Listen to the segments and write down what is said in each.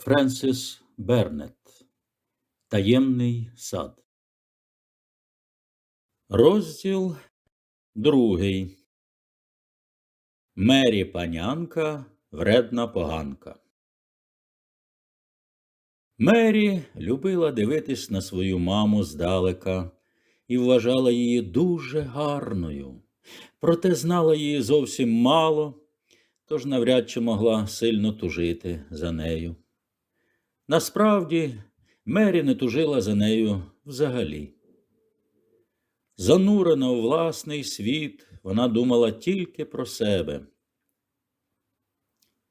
Френсіс Бернет Таємний сад. Розділ другий. Мері панянка, вредна поганка. Мері любила дивитись на свою маму здалека і вважала її дуже гарною, проте знала її зовсім мало, тож навряд чи могла сильно тужити за нею. Насправді, Мері не тужила за нею взагалі. Занурена у власний світ, вона думала тільки про себе.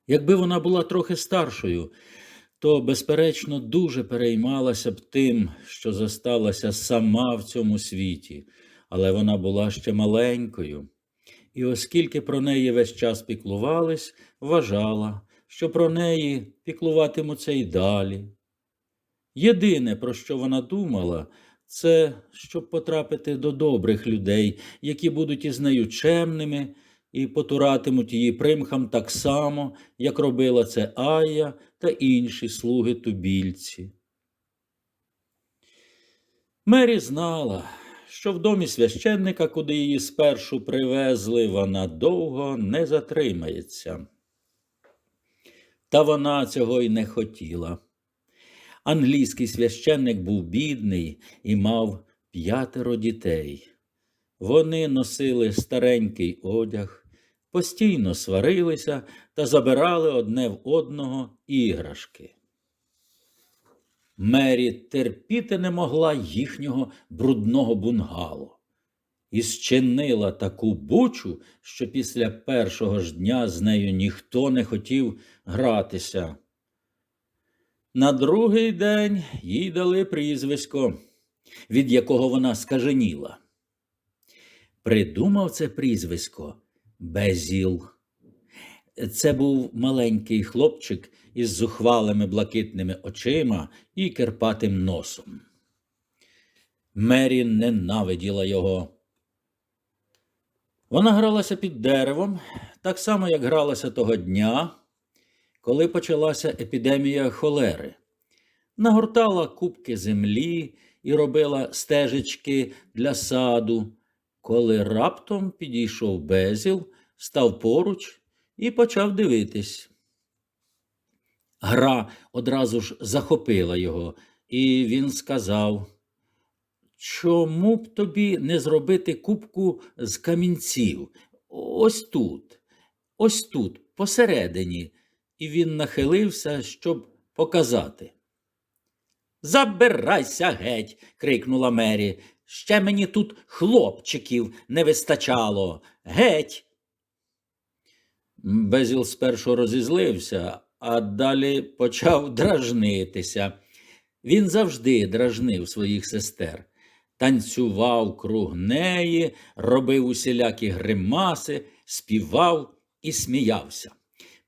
Якби вона була трохи старшою, то, безперечно, дуже переймалася б тим, що зосталася сама в цьому світі, але вона була ще маленькою, і оскільки про неї весь час піклувались, вважала, що про неї піклуватимуться й далі. Єдине, про що вона думала, це щоб потрапити до добрих людей, які будуть із нею чемними і потуратимуть її примхам так само, як робила це Ая та інші слуги тубільці. Мері знала, що в домі священника, куди її спершу привезли, вона довго не затримається. Та вона цього й не хотіла. Англійський священник був бідний і мав п'ятеро дітей. Вони носили старенький одяг, постійно сварилися та забирали одне в одного іграшки. Мері терпіти не могла їхнього брудного бунгало і зчинила таку бучу, що після першого ж дня з нею ніхто не хотів гратися. На другий день їй дали прізвисько, від якого вона скаженіла. Придумав це прізвисько Безіл. Це був маленький хлопчик із зухвалими блакитними очима і керпатим носом. Мері ненавиділа його. Вона гралася під деревом, так само, як гралася того дня, коли почалася епідемія холери. Нагортала кубки землі і робила стежечки для саду, коли раптом підійшов безіл, став поруч і почав дивитись. Гра одразу ж захопила його, і він сказав Чому б тобі не зробити кубку з камінців? Ось тут, ось тут, посередині, і він нахилився, щоб показати. Забирайся геть. крикнула Мері. Ще мені тут хлопчиків не вистачало. Геть. Безіл спершу розізлився, а далі почав дражнитися. Він завжди дражнив своїх сестер танцював круг неї, робив усілякі гримаси, співав і сміявся.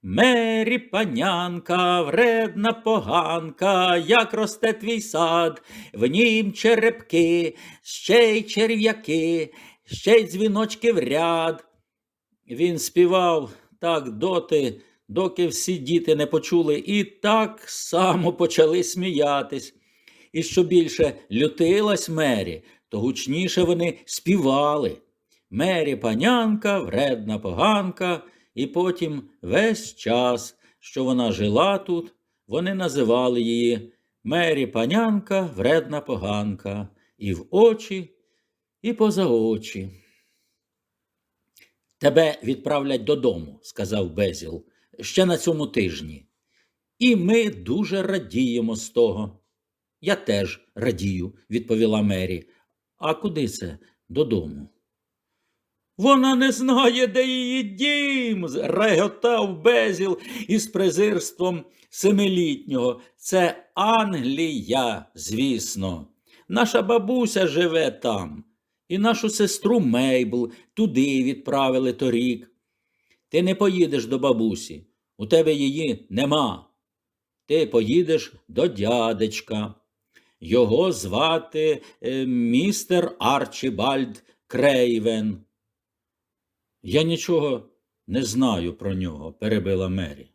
Мері панянка, вредна поганка, як росте твій сад, в нім черепки, ще й черв'яки, ще й дзвіночки в ряд. Він співав так доти, доки всі діти не почули, і так само почали сміятись. І що більше лютилась Мері, то гучніше вони співали. Мері панянка, вредна поганка, і потім весь час, що вона жила тут, вони називали її Мері панянка, вредна поганка, і в очі, і поза очі. Тебе відправлять додому, сказав Безіл, ще на цьому тижні. І ми дуже радіємо з того. Я теж радію, відповіла Мері. А куди це додому? Вона не знає, де її дім, реготав Безіл із презирством семилітнього. Це Англія, звісно. Наша бабуся живе там, і нашу сестру Мейбл туди відправили торік. Ти не поїдеш до бабусі, у тебе її нема. Ти поїдеш до дядечка. Його звати е, містер Арчібальд Крейвен. Я нічого не знаю про нього, перебила Мері.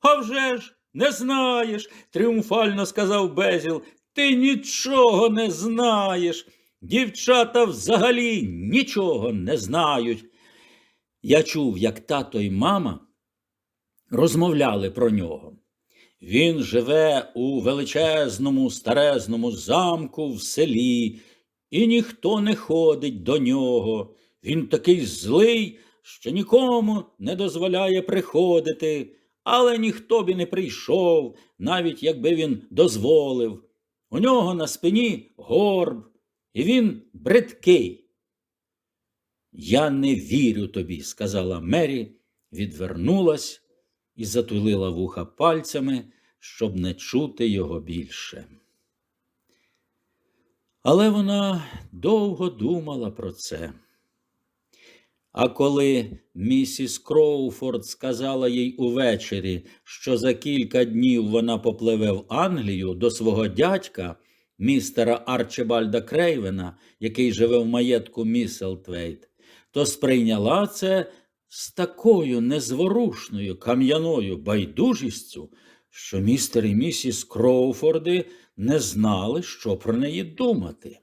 «А вже ж!» Не знаєш, тріумфально сказав Безіл. Ти нічого не знаєш. Дівчата взагалі нічого не знають. Я чув, як тато й мама розмовляли про нього. Він живе у величезному старезному замку в селі, і ніхто не ходить до нього. Він такий злий, що нікому не дозволяє приходити, але ніхто б і не прийшов, навіть якби він дозволив. У нього на спині горб, і він бридкий. Я не вірю тобі, сказала Мері, відвернулась і затулила вуха пальцями, щоб не чути його більше. Але вона довго думала про це. А коли місіс Кроуфорд сказала їй увечері, що за кілька днів вона попливе в Англію до свого дядька, містера Арчибальда Крейвена, який живе в маєтку Міселтвейт, то сприйняла це з такою незворушною кам'яною байдужістю, що містер і місіс Кроуфорди не знали, що про неї думати.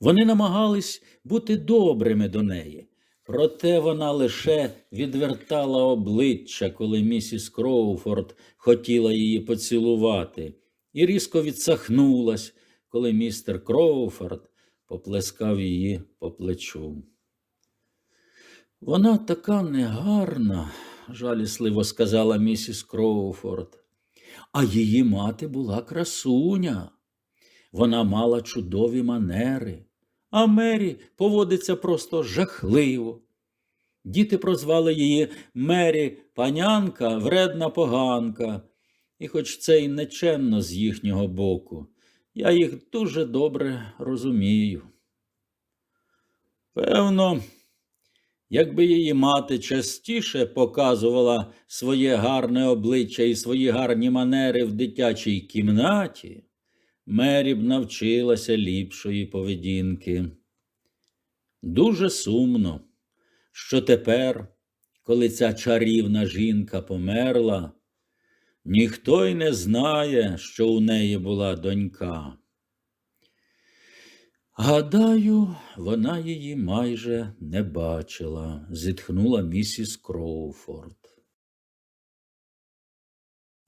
Вони намагались бути добрими до неї, проте вона лише відвертала обличчя, коли місіс Кроуфорд хотіла її поцілувати, і різко відсахнулась, коли містер Кроуфорд поплескав її по плечу. Вона така негарна, жалісливо сказала місіс Кроуфорд, а її мати була красуня. Вона мала чудові манери, а Мері поводиться просто жахливо. Діти прозвали її Мері панянка, вредна поганка, і хоч це й нечемно з їхнього боку, я їх дуже добре розумію. Певно, якби її мати частіше показувала своє гарне обличчя і свої гарні манери в дитячій кімнаті, Мері б навчилася ліпшої поведінки. Дуже сумно, що тепер, коли ця чарівна жінка померла, ніхто й не знає, що у неї була донька. Гадаю, вона її майже не бачила, зітхнула місіс Кроуфорд.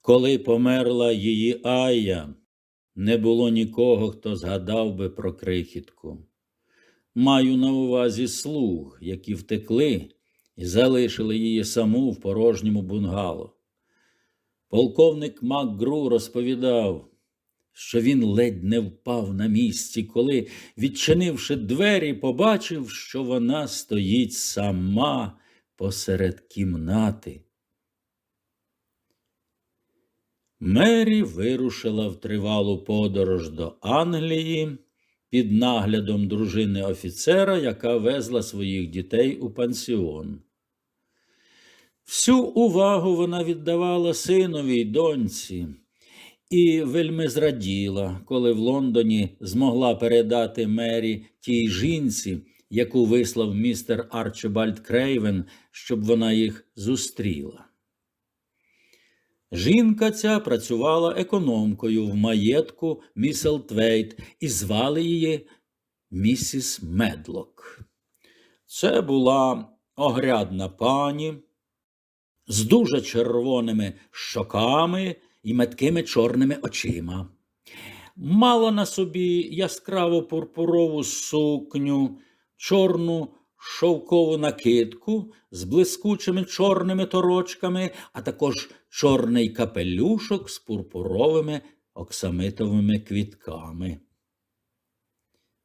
Коли померла її Айя, не було нікого, хто згадав би про крихітку. Маю на увазі слуг, які втекли і залишили її саму в порожньому бунгало. Полковник МакГру розповідав, що він ледь не впав на місці, коли, відчинивши двері, побачив, що вона стоїть сама посеред кімнати. Мері вирушила в тривалу подорож до Англії під наглядом дружини офіцера, яка везла своїх дітей у пансіон. Всю увагу вона віддавала синові й доньці і вельми зраділа, коли в Лондоні змогла передати Мері тій жінці, яку вислав містер Арчибальд Крейвен, щоб вона їх зустріла. Жінка ця працювала економкою в маєтку Міселтвейт і звали її місіс Медлок. Це була огрядна пані з дуже червоними щоками і меткими чорними очима. Мала на собі яскраво пурпурову сукню, чорну шовкову накидку з блискучими чорними торочками, а також чорний капелюшок з пурпуровими оксамитовими квітками.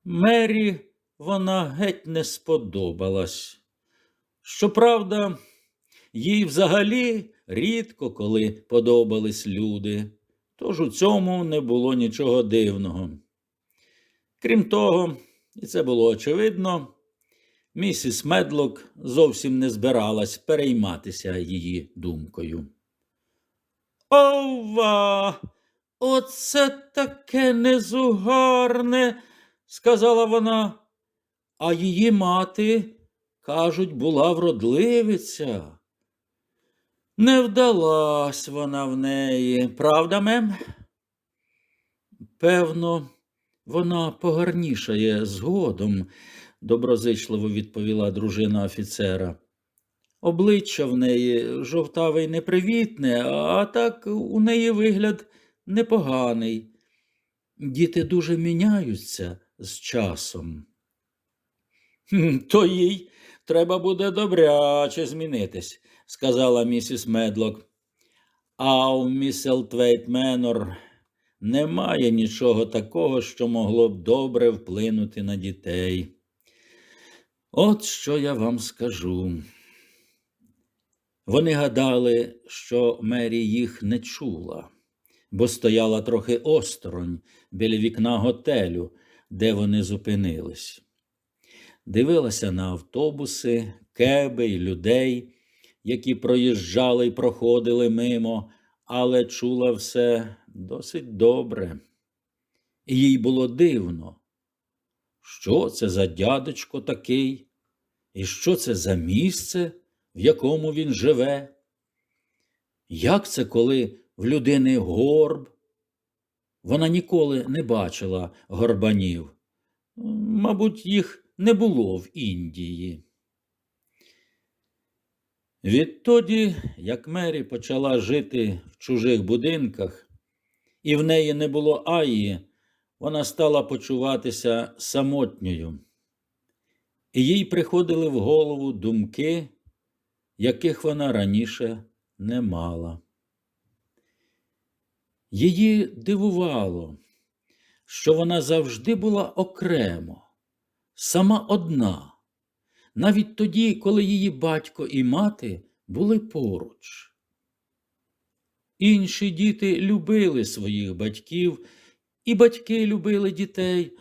Мері вона геть не сподобалась. Щоправда, їй взагалі рідко коли подобались люди, тож у цьому не було нічого дивного. Крім того, і це було очевидно, місіс Медлок зовсім не збиралась перейматися її думкою. Ова, оце таке незугарне, сказала вона, а її мати, кажуть, була вродливиця. Не вдалась вона в неї, правда, мем? Певно, вона погарнішає згодом, доброзичливо відповіла дружина офіцера. Обличчя в неї жовтаве й непривітне, а так у неї вигляд непоганий. Діти дуже міняються з часом. То їй треба буде добряче змінитись, сказала місіс Медлок. А у Міселтвейт Менор немає нічого такого, що могло б добре вплинути на дітей. От що я вам скажу. Вони гадали, що Мері їх не чула, бо стояла трохи осторонь біля вікна готелю, де вони зупинились. Дивилася на автобуси, кеби й людей, які проїжджали й проходили мимо, але чула все досить добре. І їй було дивно, що це за дядечко такий, і що це за місце, в якому він живе? Як це, коли в людини горб? Вона ніколи не бачила горбанів. Мабуть, їх не було в Індії. Відтоді, як Мері почала жити в чужих будинках, і в неї не було Аї, вона стала почуватися самотньою, і їй приходили в голову думки, яких вона раніше не мала. Її дивувало, що вона завжди була окремо, сама одна, навіть тоді, коли її батько і мати були поруч. Інші діти любили своїх батьків, і батьки любили дітей,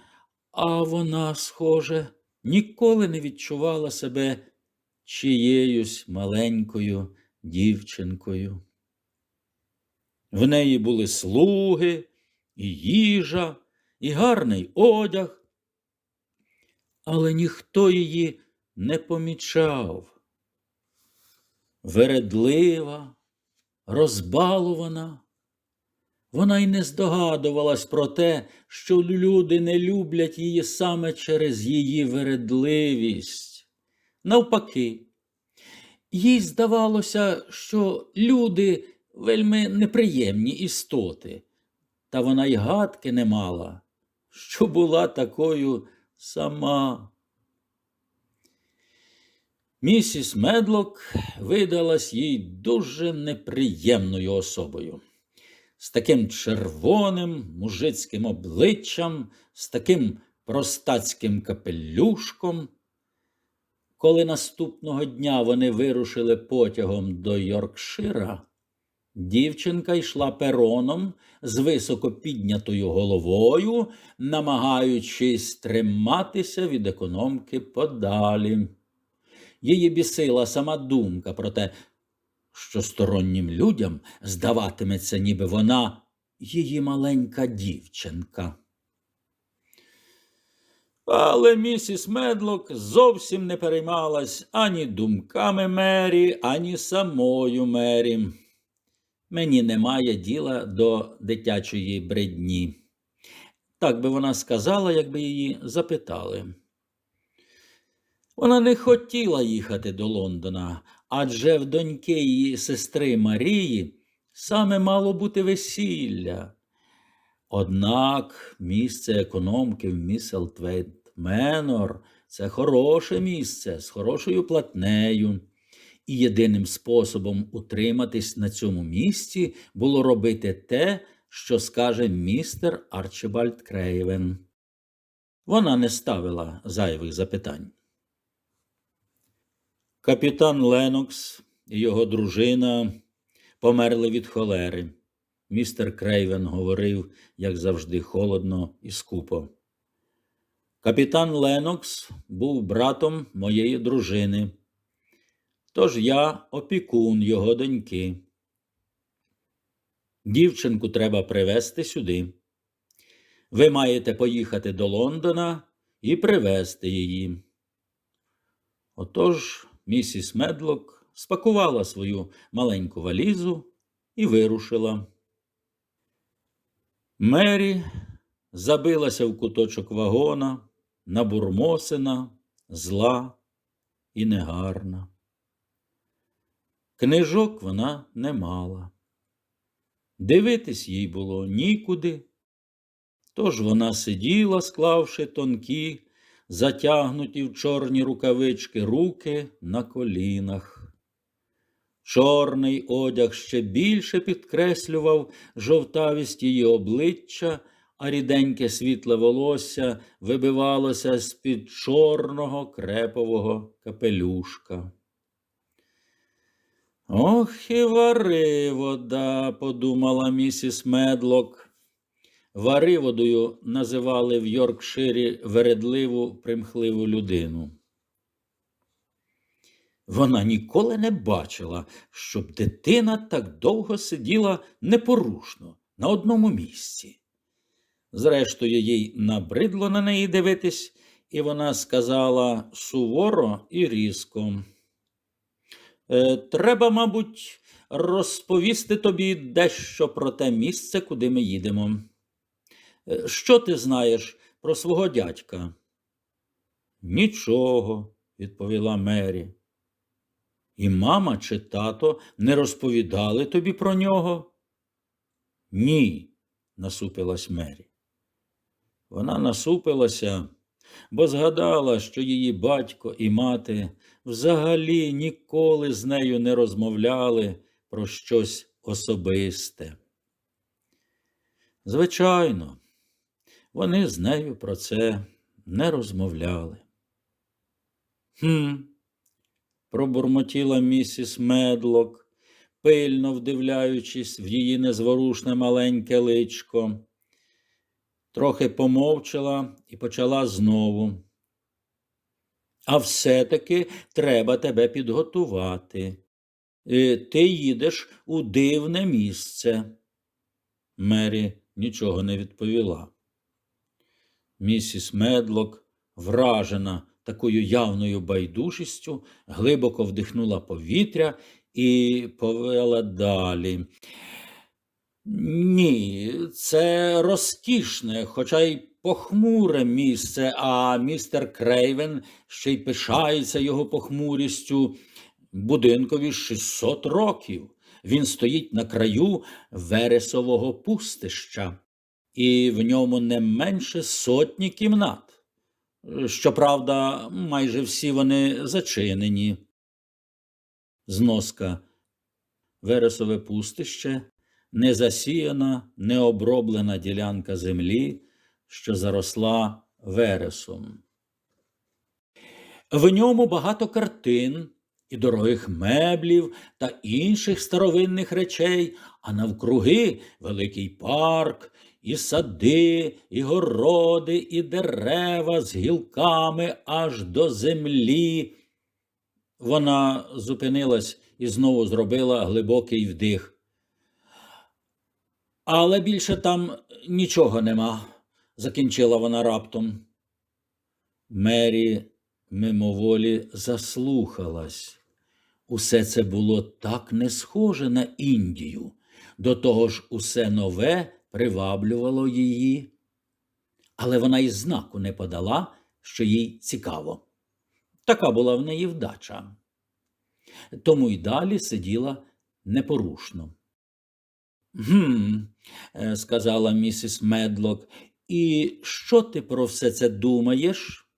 а вона, схоже, ніколи не відчувала себе чиєюсь маленькою дівчинкою. В неї були слуги, і їжа, і гарний одяг, але ніхто її не помічав. Вередлива, розбалувана, вона й не здогадувалась про те, що люди не люблять її саме через її вередливість. Навпаки, їй здавалося, що люди вельми неприємні істоти, та вона й гадки не мала, що була такою сама. Місіс Медлок видалась їй дуже неприємною особою. З таким червоним мужицьким обличчям, з таким простацьким капелюшком. Коли наступного дня вони вирушили потягом до Йоркшира, дівчинка йшла пероном з високо піднятою головою, намагаючись триматися від економки подалі. Її бісила сама думка про те, що стороннім людям здаватиметься, ніби вона її маленька дівчинка. Але місіс Медлок зовсім не переймалась ані думками Мері, ані самою Мері. Мені немає діла до дитячої бредні. Так би вона сказала, якби її запитали. Вона не хотіла їхати до Лондона, адже в доньки її сестри Марії саме мало бути весілля. Однак місце економки в Міселтвейт Менор це хороше місце з хорошою платнею. І єдиним способом утриматись на цьому місці було робити те, що скаже містер Арчибальд Крейвен. Вона не ставила зайвих запитань. Капітан Ленокс і його дружина померли від холери. Містер Крейвен говорив, як завжди, холодно і скупо. Капітан Ленокс був братом моєї дружини. Тож я опікун його доньки. Дівчинку треба привезти сюди. Ви маєте поїхати до Лондона і привезти її. Отож місіс Медлок спакувала свою маленьку валізу і вирушила. Мері забилася в куточок вагона, набурмосена, зла і негарна. Книжок вона не мала. Дивитись їй було нікуди. Тож вона сиділа, склавши тонкі, затягнуті в чорні рукавички руки на колінах. Чорний одяг ще більше підкреслював жовтавість її обличчя, а ріденьке світле волосся вибивалося з-під чорного крепового капелюшка. Ох, і вари вода, подумала місіс Медлок. Вариводою називали в Йоркширі вередливу, примхливу людину. Вона ніколи не бачила, щоб дитина так довго сиділа непорушно на одному місці. Зрештою, їй набридло на неї дивитись, і вона сказала суворо і різко. «Е, Треба, мабуть, розповісти тобі дещо про те місце, куди ми їдемо. Що ти знаєш про свого дядька? Нічого, відповіла Мері. І мама чи тато не розповідали тобі про нього? Ні, насупилась Мері. Вона насупилася, бо згадала, що її батько і мати взагалі ніколи з нею не розмовляли про щось особисте. Звичайно, вони з нею про це не розмовляли. Хм, пробурмотіла місіс Медлок, пильно вдивляючись в її незворушне маленьке личко. Трохи помовчала і почала знову. А все-таки треба тебе підготувати. Е, Ти їдеш у дивне місце. Мері нічого не відповіла. Місіс Медлок, вражена такою явною байдужістю, глибоко вдихнула повітря і повела далі. Ні, це розкішне, хоча й похмуре місце, а містер Крейвен ще й пишається його похмурістю. Будинкові 600 років. Він стоїть на краю вересового пустища, і в ньому не менше сотні кімнат. Щоправда, майже всі вони зачинені. Зноска. Вересове пустище незасіяна, необроблена ділянка землі, що заросла вересом. В ньому багато картин і дорогих меблів та інших старовинних речей, а навкруги великий парк, і сади, і городи, і дерева з гілками аж до землі. Вона зупинилась і знову зробила глибокий вдих. Але більше там нічого нема, закінчила вона раптом. Мері мимоволі заслухалась. Усе це було так не схоже на Індію, до того ж усе нове приваблювало її. Але вона й знаку не подала, що їй цікаво. Така була в неї вдача. Тому й далі сиділа непорушно. Гм, е, сказала місіс Медлок, і що ти про все це думаєш?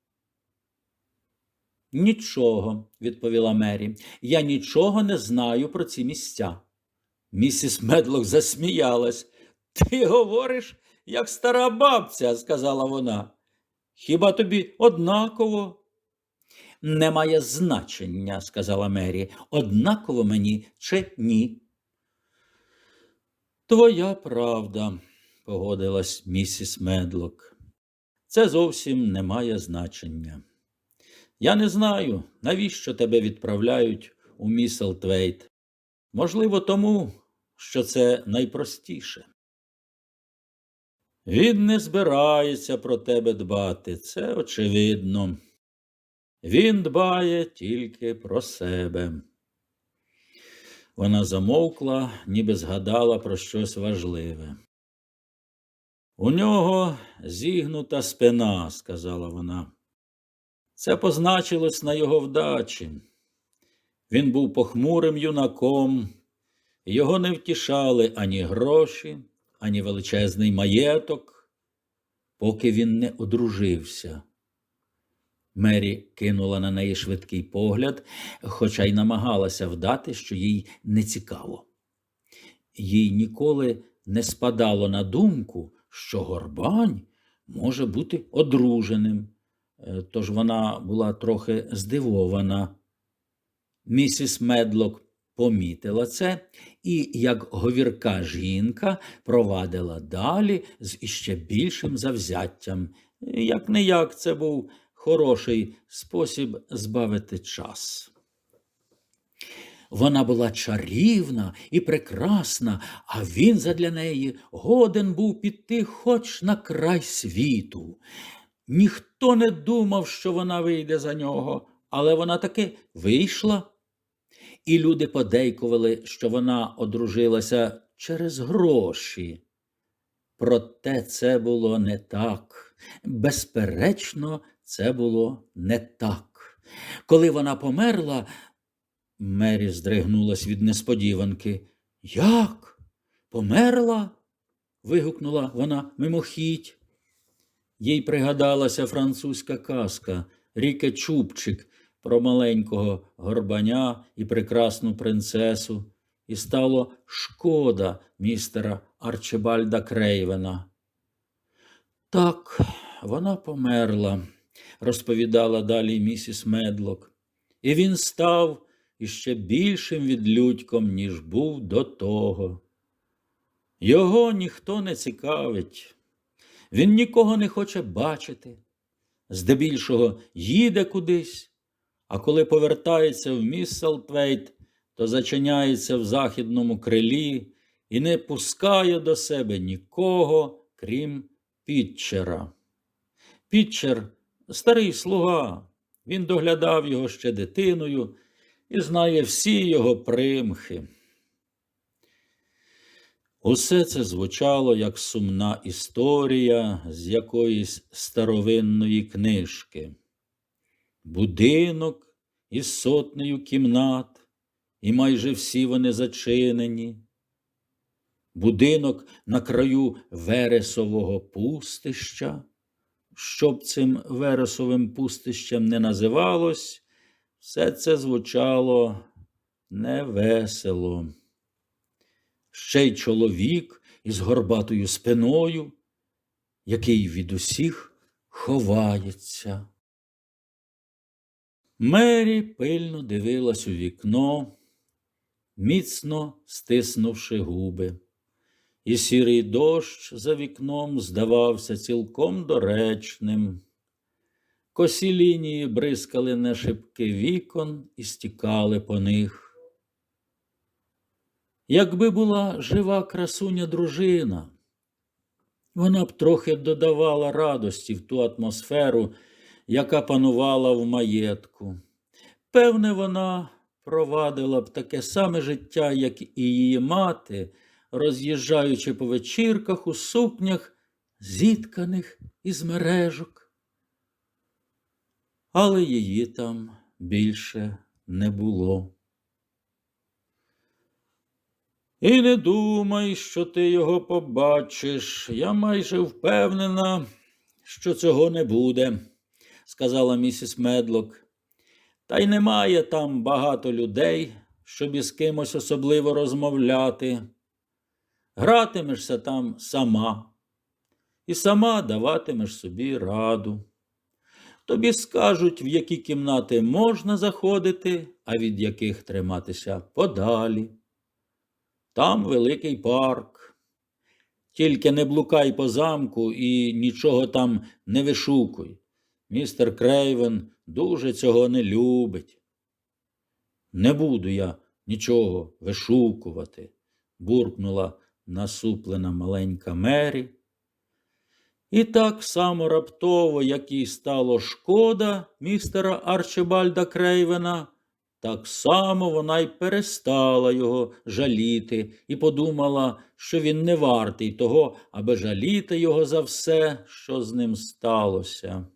Нічого, відповіла Мері. Я нічого не знаю про ці місця. Місіс Медлок засміялась. Ти говориш, як стара бабця, сказала вона. Хіба тобі однаково? Немає значення, сказала Мері. Однаково мені чи ні. Твоя правда, погодилась місіс Медлок. Це зовсім не має значення. Я не знаю, навіщо тебе відправляють у Міселтвейт. Можливо, тому, що це найпростіше. Він не збирається про тебе дбати, це очевидно. Він дбає тільки про себе. Вона замовкла, ніби згадала про щось важливе. У нього зігнута спина, сказала вона. Це позначилось на його вдачі. Він був похмурим юнаком, його не втішали ані гроші, ані величезний маєток, поки він не одружився. Мері кинула на неї швидкий погляд, хоча й намагалася вдати, що їй не цікаво. Їй ніколи не спадало на думку, що горбань може бути одруженим, Е, тож вона була трохи здивована. Місіс Медлок помітила це і, як говірка жінка, провадила далі з іще більшим завзяттям. Як не як це був хороший спосіб збавити час. Вона була чарівна і прекрасна, а він задля неї годен був піти хоч на край світу. Ніхто не думав, що вона вийде за нього, але вона таки вийшла. І люди подейкували, що вона одружилася через гроші. Проте це було не так. Безперечно, це було не так. Коли вона померла, Мері здригнулась від несподіванки. Як? Померла? вигукнула вона мимохідь. Їй пригадалася французька казка Ріке Чубчик про маленького горбаня і прекрасну принцесу, і стало шкода містера Арчибальда Крейвена. Так, вона померла, розповідала далі місіс Медлок, і він став іще більшим відлюдьком, ніж був до того. Його ніхто не цікавить. Він нікого не хоче бачити, здебільшого їде кудись, а коли повертається в Міссалтвейт, то зачиняється в західному крилі і не пускає до себе нікого, крім Пітчера. Пітчер старий слуга, він доглядав його ще дитиною і знає всі його примхи. Усе це звучало як сумна історія з якоїсь старовинної книжки. Будинок із сотнею кімнат, і майже всі вони зачинені. Будинок на краю вересового пустища. Щоб цим вересовим пустищем не називалось, все це звучало невесело ще й чоловік із горбатою спиною, який від усіх ховається. Мері пильно дивилась у вікно, міцно стиснувши губи, і сірий дощ за вікном здавався цілком доречним. Косі лінії бризкали на шибки вікон і стікали по них. Якби була жива красуня дружина, вона б трохи додавала радості в ту атмосферу, яка панувала в маєтку. Певне, вона провадила б таке саме життя, як і її мати, роз'їжджаючи по вечірках у сукнях, зітканих із мережок. Але її там більше не було. І не думай, що ти його побачиш. Я майже впевнена, що цього не буде, сказала місіс Медлок. Та й немає там багато людей, щоб із кимось особливо розмовляти. Гратимешся там сама і сама даватимеш собі раду. Тобі скажуть, в які кімнати можна заходити, а від яких триматися подалі. Там великий парк. Тільки не блукай по замку і нічого там не вишукуй. Містер Крейвен дуже цього не любить. Не буду я нічого вишукувати, буркнула насуплена маленька Мері. І так само раптово, як їй стало шкода містера Арчибальда Крейвена, Так само вона й перестала його жаліти і подумала, що він не вартий того, аби жаліти його за все, що з ним сталося.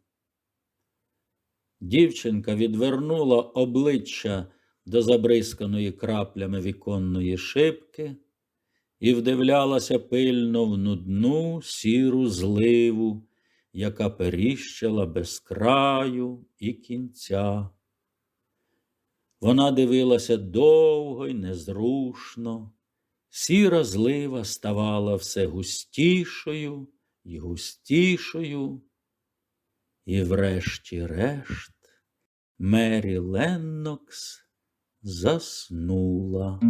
Дівчинка відвернула обличчя до забризканої краплями віконної шибки і вдивлялася пильно в нудну сіру зливу, яка періщила без краю і кінця. Вона дивилася довго й незрушно, сіра злива ставала все густішою і густішою, і врешті-решт Мері Леннокс заснула.